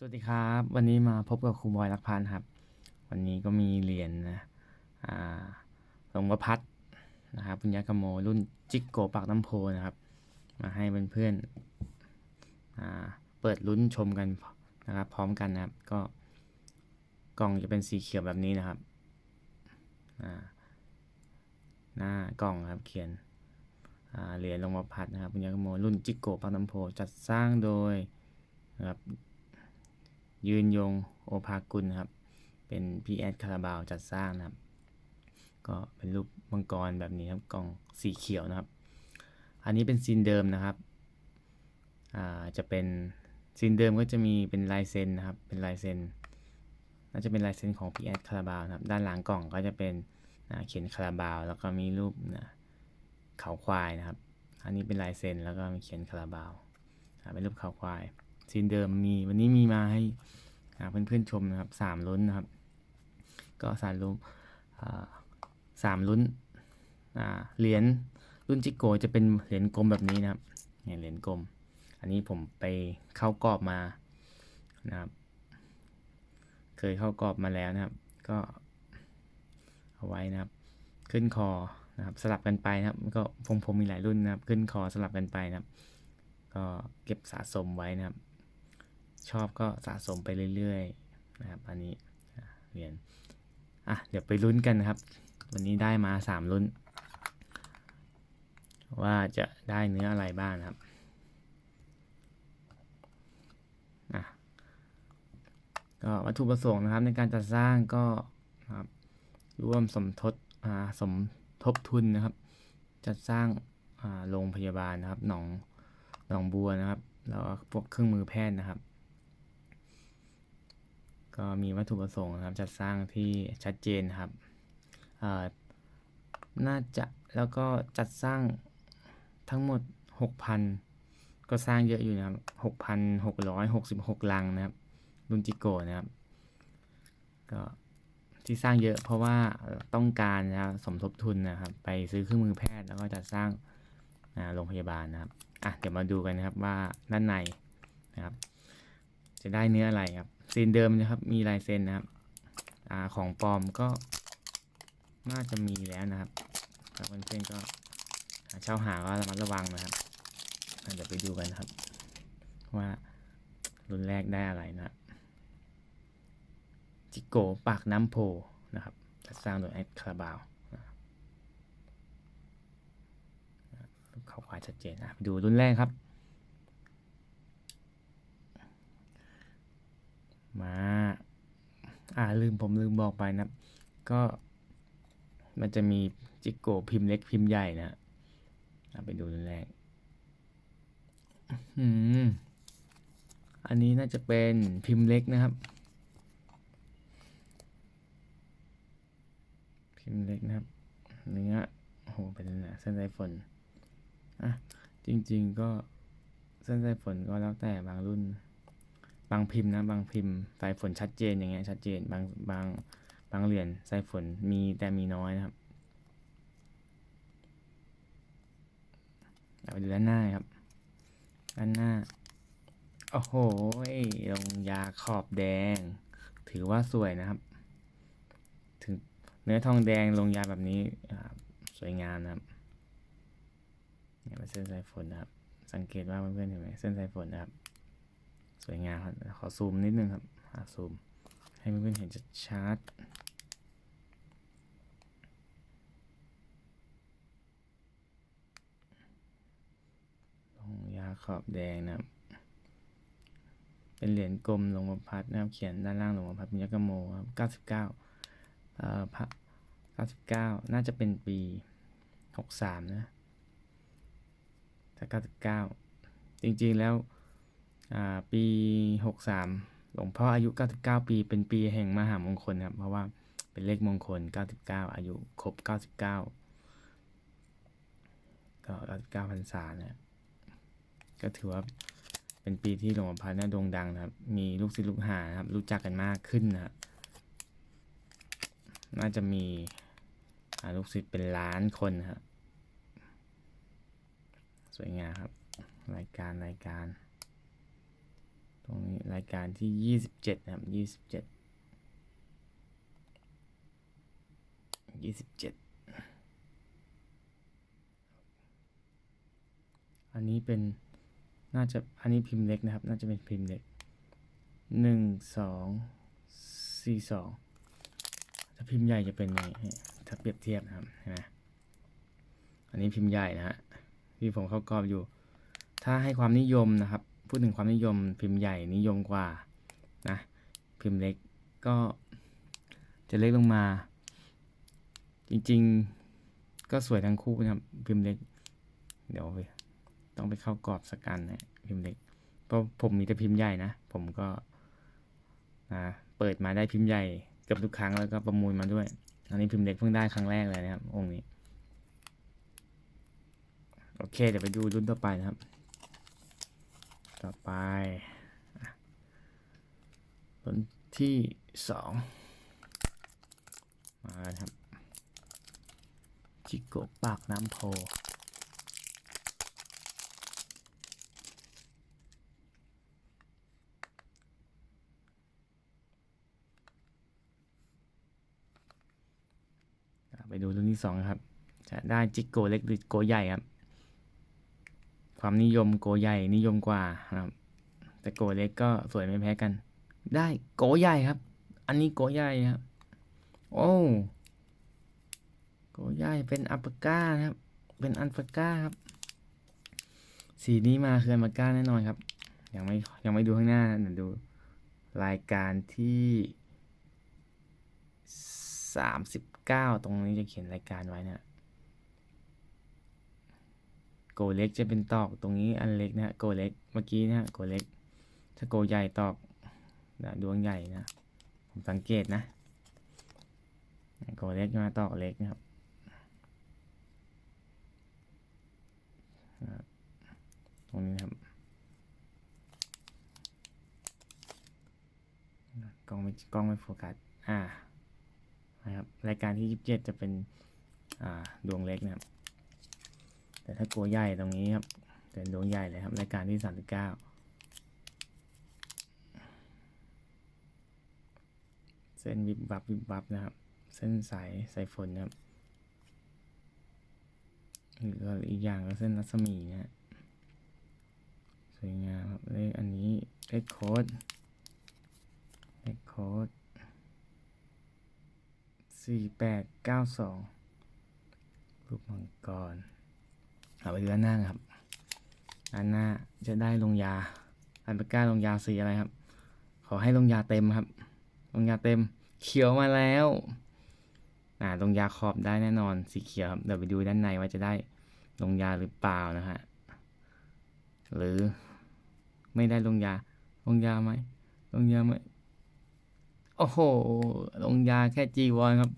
สวัสดีครับ วันนี้มาพบกับครูบอยรักพันธ์ครับ วันนี้ก็มีเหรียญนะอ่าหลวงประพัดนะครับปุญญากโมรุ่นจิกโกปากน้ำโพนะครับ มาให้เพื่อนๆอ่าเปิดลุ้นชมกันนะครับ พร้อมกันนะครับ ก็กล่องจะเป็นสีเขียวแบบนี้นะครับอ่าหน้ากล่องครับเขียนอ่าเหรียญหลวงประพัดนะครับปุญญากโมรุ่นจิกโกปากน้ำโพจัดสร้างโดยนะครับ ยืนยงโอภากุลครับ เป็นพีแอดคาราบาวจัดสร้างนะครับ ก็เป็นรูปมังกรแบบนี้ครับกล่องสีเขียวนะครับ อันนี้เป็นซีนเดิมนะครับอ่าจะเป็นซีนเดิมก็จะมีเป็นลายเซ็นนะครับ เป็นลายเซ็นน่าจะเป็นลายเซ็นของพีแอดคาราบาวนะครับ ด้านหลังกล่องก็จะเป็นเขียนคาราบาว แล้วก็มีรูปนะเขาควายนะครับ อันนี้เป็นลายเซ็นแล้วก็มีเขียนคาราบาวเป็นรูปเขาควาย ซีนเดิมมีวันนี้มีมาให้อ่าเพื่อนๆชมนะครับสามลุ้นนะครับ ก็สามลุ้นอ่าสามลุ้นเหรียญรุ่นจิโกจะเป็นเหรียญกลมแบบนี้นะครับนี่เหรียญกลม อันนี้ผมไปเข้ากรอบมานะครับ เคยเข้ากรอบมาแล้วนะครับ ก็เอาไว้นะครับ ขึ้นคอนะครับสลับกันไปนะครับ ก็ผมผมมีหลายรุ่นนะครับ ขึ้นคอสลับกันไปนะครับ ก็เก็บสะสมไว้นะครับ ชอบก็สะสมไปเรื่อยๆนะครับ อันนี้เหรียญอะเดี๋ยวไปลุ้นกันนะครับ วันนี้ได้มาสามลุ้น ว่าจะได้เนื้ออะไรบ้างครับอะก็วัตถุประสงค์นะครับในการจัดสร้างก็ครับร่วมสมทบอ่าสมทบทุนนะครับ จัดสร้างอ่าโรงพยาบาลนะครับหนองหนองบัวนะครับแล้วพวกเครื่องมือแพทย์นะครับ ก็มีวัตถุประสงค์นะครับจัดสร้างที่ชัดเจนครับน่าจะแล้วก็จัดสร้างทั้งหมด 6,000 ก็สร้างเยอะอยู่นะครับ6,666 ลังนะครับรุนจิโกนะครับก็ที่สร้างเยอะเพราะว่าต้องการนะครับสมทบทุนนะครับ ไปซื้อเครื่องมือแพทย์แล้วก็จัดสร้างโรงพยาบาลนะครับอะเดี๋ยวมาดูกันนะครับว่าด้านในนะครับ จะได้เนื้ออะไรครับ ซีนเดิมนะครับ มีลายเซ็นนะครับอของปลอมก็น่าจะมีแล้วนะครับครับเพื่อนๆก็เช่าหาก็ระมัดระวังนะครับเดี๋ยวไปดูกันครับ ว่ารุ่นแรกได้อะไรนะครับจิโกปากน้ำโพนะครับจัดสร้างโดยแอดคาราบาวเขาควายชัดเจนนะไปดูรุ่นแรกครับ มาอ่าลืมผมลืมบอกไปนะ ก็มันจะมีจิกโกพิมพ์เล็กพิมพ์ใหญ่นะไปดูรุ่นแรกอืมอันนี้น่าจะเป็นพิมพ์เล็กนะครับ พิมพ์เล็กนะครับเนื้อโอ้โหเป็นนื้อเส้นสายฝนอะจริง ๆ ก็เส้นสายฝนก็แล้วแต่บางรุ่น บางพิมพ์นะบางพิมพ์สายฝนชัดเจนอย่างเงี้ยชัดเจนบางบางบางเหรียญสายฝนมีแต่มีน้อยนะครับเราไปดูด้านหน้าครับด้านหน้าโอ้โหลงยาขอบแดง ถือว่าสวยนะครับ ถึงเนื้อทองแดงลงยาแบบนี้สวยงามนะครับเนี่ยเป็นเส้นสายฝนนะครับ สังเกตว่าเพื่อนๆเห็นไหมเส้นสายฝนนะครับ วยงามครับ ขอซูมนิดนึงครับหาซูม ให้เพื่อนๆเห็นชัดลงยาขอบแดงนะครับ เป็นเหรียญกลมหลวงประพัดนะครับเขียนด้านล่างหลวงประพัดมิยากโมครับ99เอ่อพระ99 น่าจะเป็นปี 63 นะถ้า99 จริงๆแล้ว ปี 63 หลวงพ่ออายุ 99 ปี เป็นปีแห่งมหามงคลครับ เพราะว่าเป็นเลขมงคล 99 อายุครบ 99 ก็ 99พรรษาเนี่ยก็ถือว่าเป็นปีที่หลวงพ่อพัดเนี่ยโด่งดังนะครับ มีลูกศิษย์ลูกหาครับ รู้จักกันมากขึ้นนะครับน่าจะมีลูกศิษย์เป็นล้านคนครับสวยงามครับ รายการรายการ ตรงนี้รายการที่ยี่สิบเจ็ดนะครับยี่สิบเจ็ดยี่สิบเจ็ดอันนี้เป็นน่าจะอันนี้พิมพ์เล็กนะครับ น่าจะเป็นพิมพ์เล็กหนึ่งสองสี่สองถ้าพิมพ์ใหญ่จะเป็นไงถ้าเปรียบเทียบนะครับเห็นไหมอันนี้พิมพ์ใหญ่นะฮะที่ผมเข้ากรอบอยู่ ถ้าให้ความนิยมนะครับ พูดถึงความนิยมพิมพ์ใหญ่นิยมกว่านะ พิมพ์เล็กก็จะเล็กลงมา จริงๆก็สวยทั้งคู่นะครับ พิมพ์เล็ก เดี๋ยวไปต้องไปเข้ากรอบสกกันนะพิมพ์เล็กเพราะผมมีแต่พิมพ์ใหญ่นะ ผมก็นะเปิดมาได้พิมพ์ใหญ่เกือบทุกครั้งแล้วก็ประมูลมาด้วย อันนี้พิมพ์เล็กเพิ่งได้ครั้งแรกเลยนะครับ องค์นี้ โอเค เดี๋ยวไปดูรุ่นต่อไปนะครับ ต่อไปอะรุ่นที่สองมาครับ จิโกปากน้ำโพไปดูรุ่นที่สองครับ จะได้จิโกเล็กหรือโกใหญ่ครับ ความนิยมโกใหญ่นิยมกว่านะครับ แต่โกเล็กก็สวยไม่แพ้กัน ได้โกใหญ่ครับ อันนี้โกใหญ่ครับ โอ้โกใหญ่เป็นอัปปาก้าครับ เป็นอันปาก้าครับ สีนี้มาคืออันปาก้าแน่นอนครับ ยังไม่ยังไม่ดูข้างหน้าเดี๋ยวดูรายการที่สามสิบเก้าตรงนี้จะเขียนรายการไว้เนี่ย โกเล็กจะเป็นตอกตรงนี้อันเล็กนะฮะโกเล็กเมื่อกี้นะฮะโกเล็ก ถ้าโกใหญ่ตอกนะดวงใหญ่นะ ผมสังเกตนะโกเล็กมาตอกเล็กนะครับตรงนี้นครับกล้องไม่กล้องไม่โฟกัสอ่านะครับรายการที่ 27 จะเป็นอ่าดวงเล็กนะครับ แต่ถ้าโกใหญ่ตรงนี้ครับเป็นดวงใหญ่เลยครับรายการที่39เส้นวิบวับวิบวับนะครับ เส้นสายสายฝนนะครับหรืออีกอย่างก็เส้นรัศมีนะฮะสวยงามครับเลขอันนี้เลขโค้ดเลขโค้ดสี่แปดเก้าสองรูปมังกร ไปดูด้านหน้าครับด้านหน้าจะได้ลงยาอันปาก้าลงยาสีอะไรครับ ขอให้ลงยาเต็มครับ ลงยาเต็มเขียวมาแล้วอ่าลงยาขอบได้แน่นอนสีเขียวครับเดี๋ยวไปดูด้านในว่าจะได้ลงยาหรือเปล่านะฮะหรือไม่ได้ลงยา ลงยาไหมลงยาไหมโอ้โห ลงยาแค่จีวรครับ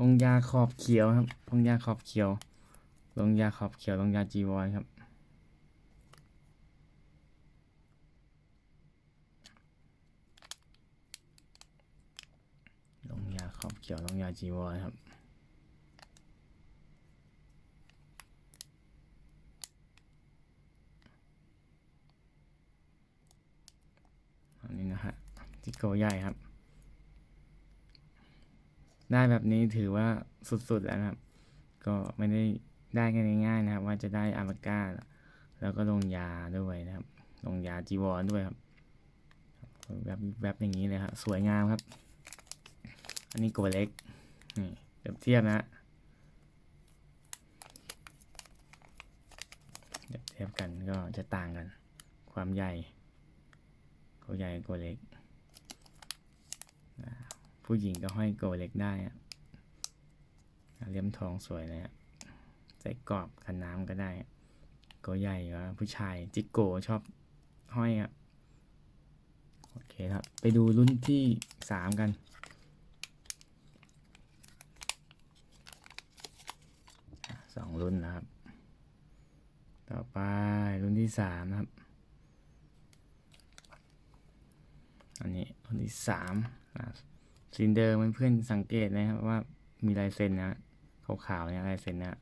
ลงยาขอบเขียวครับ ลงยาขอบเขียว ลงยาขอบเขียวลงยาจีวรครับ ลงยาขอบเขียวลงยาจีวรครับอันนี้นะฮะจิโกใหญ่ครับ ได้แบบนี้ถือว่าสุดๆแล้วครับ ก็ไม่ได้ ได้กันง่ายๆนะครับ ว่าจะได้อามาก้า แล้วก็ลงยาด้วยนะครับ ลงยาจีวรด้วยครับแบบแบบอย่างนี้เลยครับสวยงามครับ อันนี้โกเล็กนี่เปรียบเทียบนะฮะเรียบเทียบกันก็จะต่างกัน ความใหญ่โกใหญ่โกเล็ก ผู้หญิงก็ห้อยโกเล็กได้อะเลี่ยมทองสวยเลยอะใส่กรอบคันน้ำก็ได้โกใหญ่ก็ผู้ชายจิกโกชอบห้อยอะโอเคครับ ไปดูรุ่นที่สามกัน สองรุ่นนะครับ ต่อไปรุ่นที่สามนะครับ อันนี้รุ่นที่สามอะซินเดอร์เพื่อนสังเกตนะครับว่ามีลายเซ็นนะขาวๆเนี่ยลายเซ็นนะ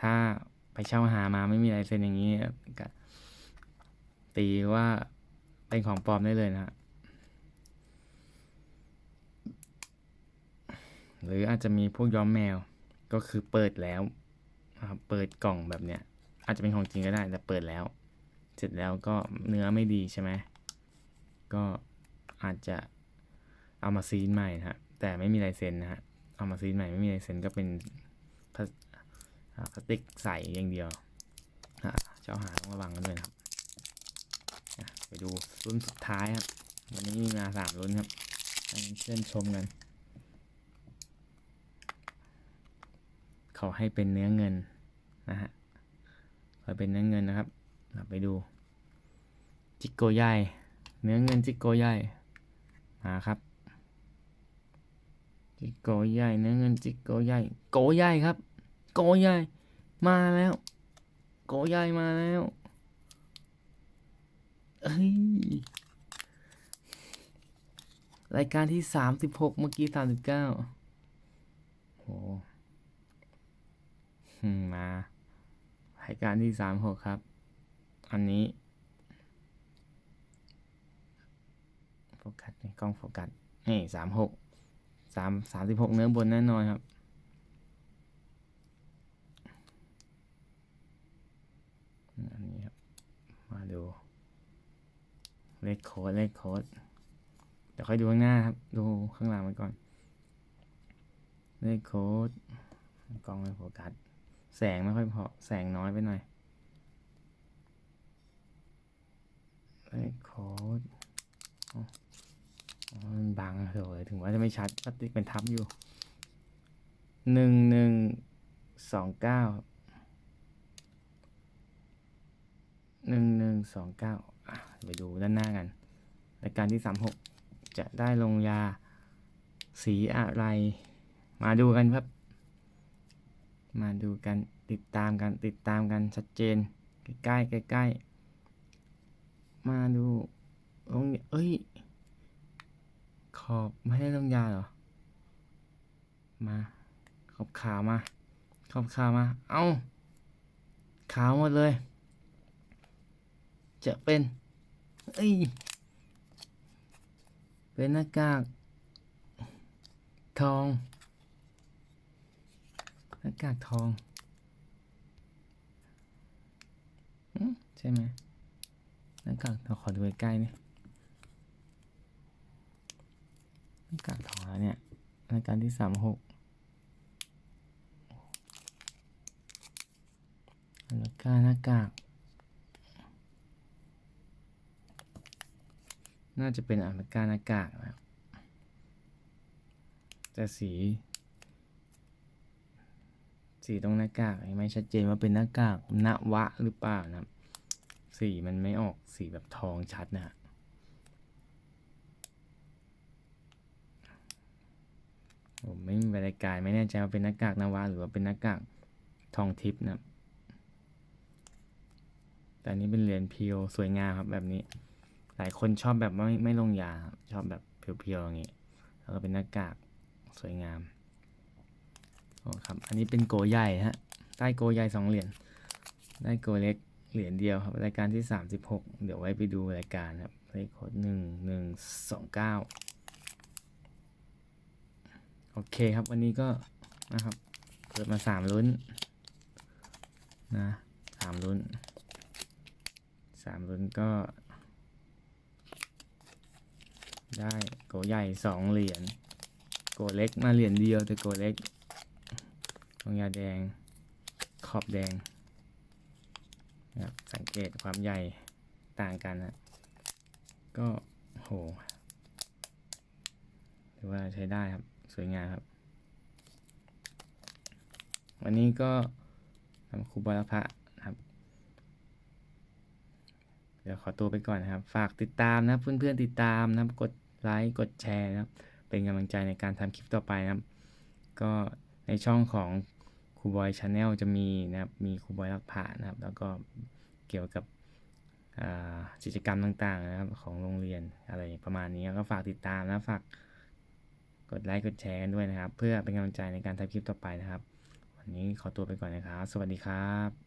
ถ้าไปเช่าหามาไม่มีลายเซ็นอย่างนี้ก็ตีว่าเป็นของปลอมได้เลยนะฮะหรืออาจจะมีพวกย้อมแมวก็คือเปิดแล้วครับเปิดกล่องแบบเนี้ย อาจจะเป็นของจริงก็ได้แต่เปิดแล้ว เสร็จแล้วก็เนื้อไม่ดีใช่ไหมก็อาจจะเอามาซีนใหม่นะฮะแต่ไม่มีลายเซ็นนะฮะเอามาซีนใหม่ไม่มีลายเซ็นก็เป็น พลาสติกใสอย่างเดียวเจ้าหาต้องระวังกันด้วยนะครับไปดูรุ่นสุดท้ายครับ วันนี้มีมาสามรุ่นครับให้เพื่อนชมกัน เขาให้เป็นเนื้อเงินนะฮะขอเป็นเนื้อเงินนะครับเราไปดู จิกโกใหญ่เนื้อเงินจิกโกใหญ่มาครับ จิกโกใหญ่เนื้อเงินจิกโกใหญ่โกใหญ่ครับ โกใหญ่มาแล้วโกใหญ่มาแล้วเอ้ยรายการที่สามสิบหกเมื่อกี้สามสิบเก้าโหมมารายการที่สามหกครับ อันนี้โฟกัสนี่กล้องโฟกัสนี่สามหกสามสามสิบหกเนื้อบนแน่นอนครับ อันนี้ครับ มา ดู เลขโค้ดเลขโค้ดเดี๋ยวค่อยดูข้างหน้าครับ ดูข้างหลังไว้ก่อน เลขโค้ดกล้องไม่โฟกัส แสงไม่ค่อยพอ แสงน้อยไปหน่อย เลขโค้ดมันบังโถ่ถึงว่าจะไม่ชัดพลาสติกเป็นทับอยู่หนึ่งหนึ่งสองเก้า หนึ่งหนึ่งสองเก้าไปดูด้านหน้ากันรายการที่สามหกจะได้ลงยาสีอะไร มาดูกันครับ มาดูกันติดตามกันติดตามกันชัดเจน ใกล้ๆใกล้มาดูลงเอ้ย ขอบไม่ได้ลงยาเหรอ มาขอบขาวมา ขอบขาวมา เอ้าขาวหมดเลย จะเป็นเอ้ยเป็นหน้ากากทอง หน้ากากทองใช่ไหมหน้ากากทองขอดูใกล้ๆนี่หน้ากากทองแล้วเนี่ยรายการที่สามหกแล้วก็หน้ากาก น่าจะเป็นอัลกาหน้ากากนะครับแต่สี สีตรงหน้ากากยังไม่ชัดเจนว่าเป็นหน้ากากนวะหรือเปล่านะครับ สีมันไม่ออกสีแบบทองชัดนะฮะผมไม่มีรายการไม่แน่ใจว่าเป็นหน้ากากนวะหรือว่าเป็นหน้ากากทองทิพย์นะแต่นี้เป็นเหรียญเพียวสวยงามครับแบบนี้ ลายคนชอบแบบไม่ไม่ลงยา ชอบแบบเพียวๆอย่างนี้แล้วก็เป็นหน้ากากสวยงามโอ้ครับ อันนี้เป็นโกใหญ่ฮะ ได้โกใหญ่สองเหรียญ ได้โกเล็กเหรียญเดียวครับ รายการที่สามสิบหกเดี๋ยวไว้ไปดูรายการครับเลขโค้ดหนึ่งหนึ่งสองเก้าโอเคครับ วันนี้ก็นะครับ เปิดมาสามลุ้นนะสามลุ้นสามลุ้นก็ ได้โกใหญ่สองเหรียญโกเล็กมาเหรียญเดียวแต่โกเล็กตรงยาแดงขอบแดงนะครับสังเกตความใหญ่ต่างกันนะก็โหถือว่าใช้ได้ครับ สวยงามครับ วันนี้ก็ทำครูบาลพระนะครับ เดี๋ยวขอตัวไปก่อนนะครับ ฝากติดตามนะเพื่อนๆติดตามนะกด ไลค์กดแชร์นะครับเป็นกำลังใจในการทำคลิปต่อไปนะครับ ก็ในช่องของครูบอยชาแนลจะมีนะครับมีครูบอยรักผ่านนะครับ แล้วก็เกี่ยวกับกิจกรรมต่างๆนะครับของโรงเรียนอะไรประมาณนี้ก็ฝากติดตามนะฝากกดไลค์กดแชร์กันด้วยนะครับ เพื่อเป็นกำลังใจในการทำคลิปต่อไปนะครับ วันนี้ขอตัวไปก่อนนะครับ สวัสดีครับ